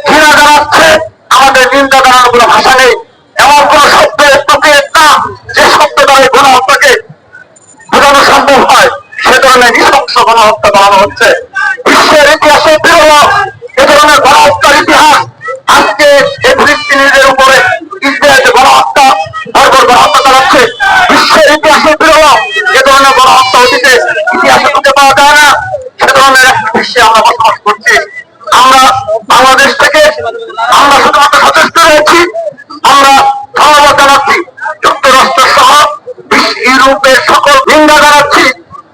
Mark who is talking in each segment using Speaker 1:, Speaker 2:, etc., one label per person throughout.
Speaker 1: ঘৃণা ভরে আমাদের নিন্দা জানানোর ভাষা নেই। এমন কোন শব্দের না যে শব্দ দ্বারা গণহত্যাকে বোঝানো হয়। সে ধরনের নৃশংস গণহত্যা করানো হচ্ছে বিশ্বের ইতিহাসে বিরল এ ধরনের গণহত্যার ইতিহাস আজকে এই ফিলিস্তিনিদের উপরে ইসরায়েল যে গণহত্যা বর্বর বিশ্বের ইতিহাসে বিরল এ ধরনের গণহত্যা অতীতে ইতিহাসে খুঁজে পাওয়া যায় না। সে ধরনের বিশ্বে আমরা বসবাস করছি। আমরা বাংলাদেশ থেকে আমরা শুধুমাত্র সচেষ্ট রয়েছি আমরা ধন্যবাদ জানাচ্ছি যুক্তরাষ্ট্র সহ বিশ্ব ইউরোপের সকল নিন্দা জানাচ্ছি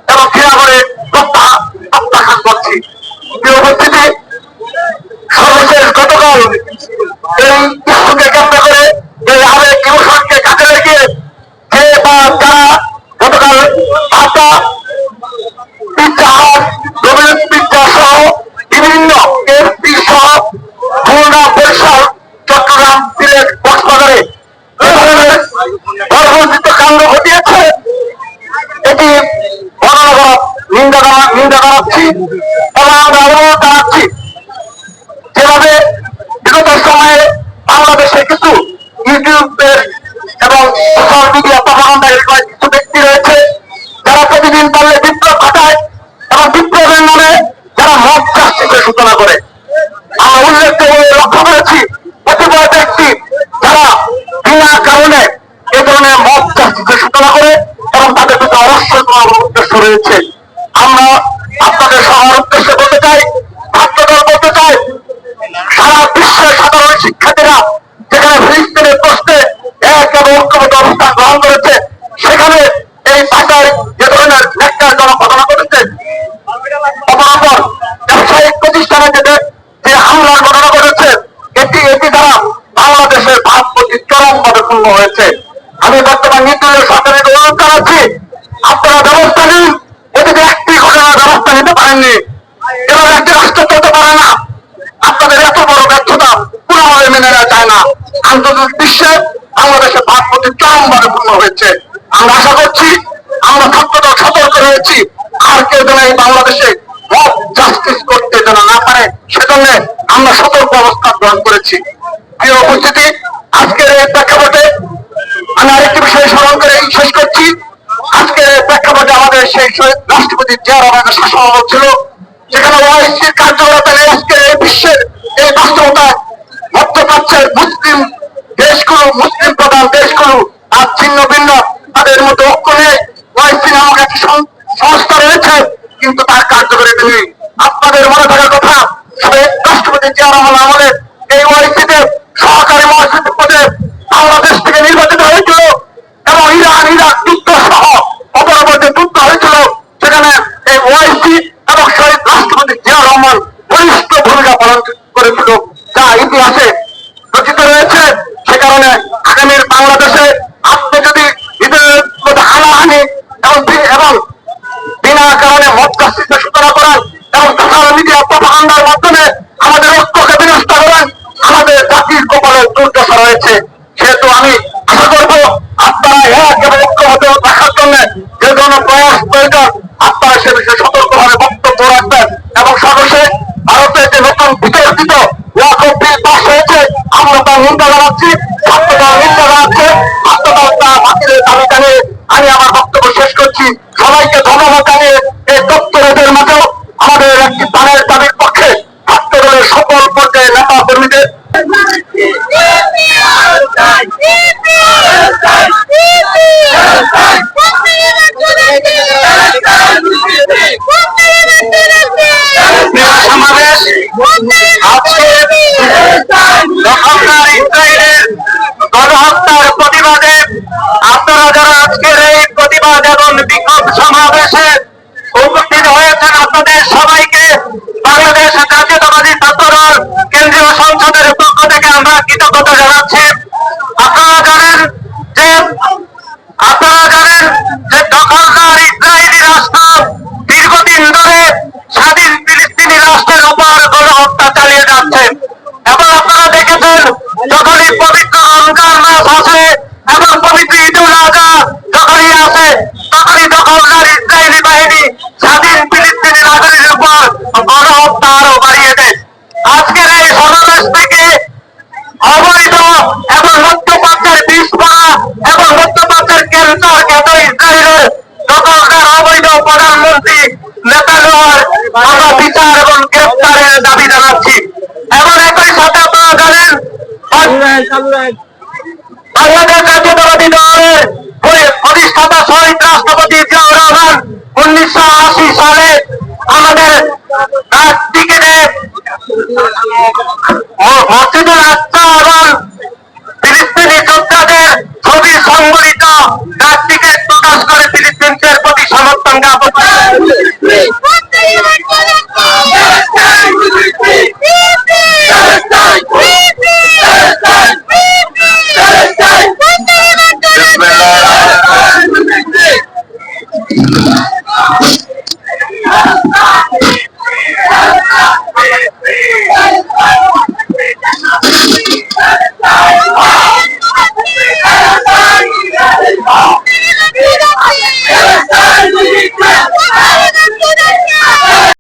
Speaker 1: এবং ঘৃণা করে প্রত্যা- প্রত্যাখ্যান করছি প্রিয় উপস্থিতি সর্বশেষ গতকাল এই ইস্যুকে কেন্দ্র করে এই আবেগ ইমোশনকে কাজে রেখে যে বা যারা গতকাল ভাষা পিজ্জা হাট ডোমিনোস পিজ্জা সহ বিভিন্ন এসপি সহ খুলনা বরিশাল চট্টগ্রাম সিলেট কক্সবাজারে এ ধরনের গর্বজিত কাণ্ড ঘটিয়েছে এটি বড় নিন্দা জানা- নিন্দা জানাচ্ছি এবং আমরা অনুরোধ জানাচ্ছি যেভাবে বিগত সময়ে বাংলাদেশে কিছু ইউটিউবের এবং সোশ্যাল মিডিয়া প্রপাগান্ডার কিছু ব্যক্তি রয়েছে। যারা সূচনা করে। আমরা লক্ষ্য করেছি কতিপয় ব্যক্তি যারা বিনা কারণে এ ধরনের মত জাস্টিসের সূচনা করে এবং তাদের প্রতি অবশ্যই রয়েছে আমরা আপনাদের সবার উদ্দেশ্যে বলতে চাই ছাত্রদল বলতে চাই সারা বিশ্বের সাধারণ শিক্ষার্থীরা যেখানে ফিলিস্তিনের প্রশ্নে এক এবং ঐক্যবদ্ধ অবস্থান গ্রহণ করেছে সেখানে এই ভাষায় যে ধরনের ন্যাক্কারজনক ঘটনা ঘটেছে অপরাপর ব্যবসায়িক প্রতিষ্ঠানে যে যে হামলার ঘটনা ঘটেছে, এটি এটি দ্বারা বাংলাদেশের ভাবমূর্তি চরমভাবে পূর্ণ হয়েছে। আমি বর্তমান নির্দলীয় সরকারের অনুরোধ জানাচ্ছি, আপনারা ব্যবস্থা নিন। এটিতে একটি ঘটনার ব্যবস্থা নিতে পারেননি। এবার একটি রাষ্ট্র চলতে পারে না। আপনাদের এত বড় ব্যর্থতা কোনোভাবে মেনে নেওয়া যায় না। আন্তর্জাতিক বিশ্বে বাংলাদেশের ভাবমূর্তি চরমভাবে পূর্ণ হয়েছে। আমরা আশা করছি, আমরা ছাত্রদল সতর্ক রয়েছি। আর কেউ যেন এই বাংলাদেশে যেখানে এই বিশ্বের এই মধ্যপ্রাচ্যের মুসলিম দেশগুলো, মুসলিম প্রধান দেশগুলো আর ছিন্ন ভিন্ন তাদের মধ্যে ঐক্য নেই ওআইসি নামক একটি সং- সংস্থা রয়েছে কিন্তু তার কার্যকারিতা নেই আপনাদের মনে থাকার কথা শহীদ রহমান আমলের এই ওআইসিতে সহকারী মহাসচিব পদে বাংলাদেশ থেকে নির্বাচিত হয়েছিল এবং ইরান ইরাক যুদ্ধ সহ অপরাপর যে যুদ্ধ হয়েছিল সেখানে এই ওআইসি এবং শহীদ রাষ্ট্রপতি জিয়া রহমান বলিষ্ঠ ভূমিকা পালন করেছিল যা ইতিহাসে রচিত রয়েছে সে কারণে আগামীর বাংলাদেশে আপনি যদি নিজেদের মধ্যে হানাহানি এবং বি- এবং বিনা কারণে মত চাষিতে সূচনা করেন এবং সোশ্যাল মিডিয়া প্রপাগান্ডার মাধ্যমে আমাদের ঐক্যকে বিনষ্ট করেন আমাদের জাতির কপালে দুর্দশা রয়েছে সেহেতু আমি আশা করব আপনারা এক এবং ঐক্যবদ্ধ রাখার জন্য যে ধরনের প্রয়াস প্রয়োজন আপনারা সে বিষয়ে সতর্কভাবে বক্তব্য রাখবেন এবং সর্বশেষ ভারতের যে নতুন বিতর্কিত হয়েছে, আমরা তার নিন্দা নিন্দা আমি আমার বক্তব্য শেষ করছি। সবাইকে ধন্যবাদ জানিয়ে এই দপ্তরের মাঝেও আমাদের একটি প্রাণের দাবির পক্ষে ছাত্রদলের সকল পর্যায়ে নেতা কর্মীদের প্রতিবাদে আপনারা আজকের এই প্রতিবাদ এবং বিক্ষোভ সমাবেশে উপস্থিত হয়েছেন আপনাদের সবাইকে বাংলাদেশ জাতীয়তাবাদী কেন্দ্রীয় সংসদের পক্ষ থেকে আমরা কৃতজ্ঞতা জানাচ্ছি আপনারা জানেন যে আপনারা জানেন যে দখলদার ইসরায়েলি রাষ্ট্র দীর্ঘদিন ধরে স্বাধীন ফিলিস্তিনি রাষ্ট্রের উপর গণহত্যা চালিয়ে যাচ্ছে এবং আপনারা দেখেছেন
Speaker 2: যখনই পবিত্র রমজান মাস আসে এবং পবিত্র ঈদুল আজহা যখনই আসে, তখনই দখলদার ইসরায়েলি বাহিনী স্বাধীন ফিলিস্তিনি নাগরিকের উপর গণহত্যা আরও বাড়িয়ে দেয়। আজকের এই সমাবেশ থেকে অবৈধ এবং বিষ পড়া এবং মধ্যপ্রাচ্যের ক্যান্সার খ্যাত ইসরায়েলের দখলদার অবৈধ প্রধানমন্ত্রী নেতানোয়ার আমরা বিচার এবং গ্রেপ্তারের দাবি জানাচ্ছি এবং একই সাথে আপনারা জানেন বাংলাদেশ জাতীয়তাবাদী দলের পরি- প্রতিষ্ঠাতা শহীদ রাষ্ট্রপতি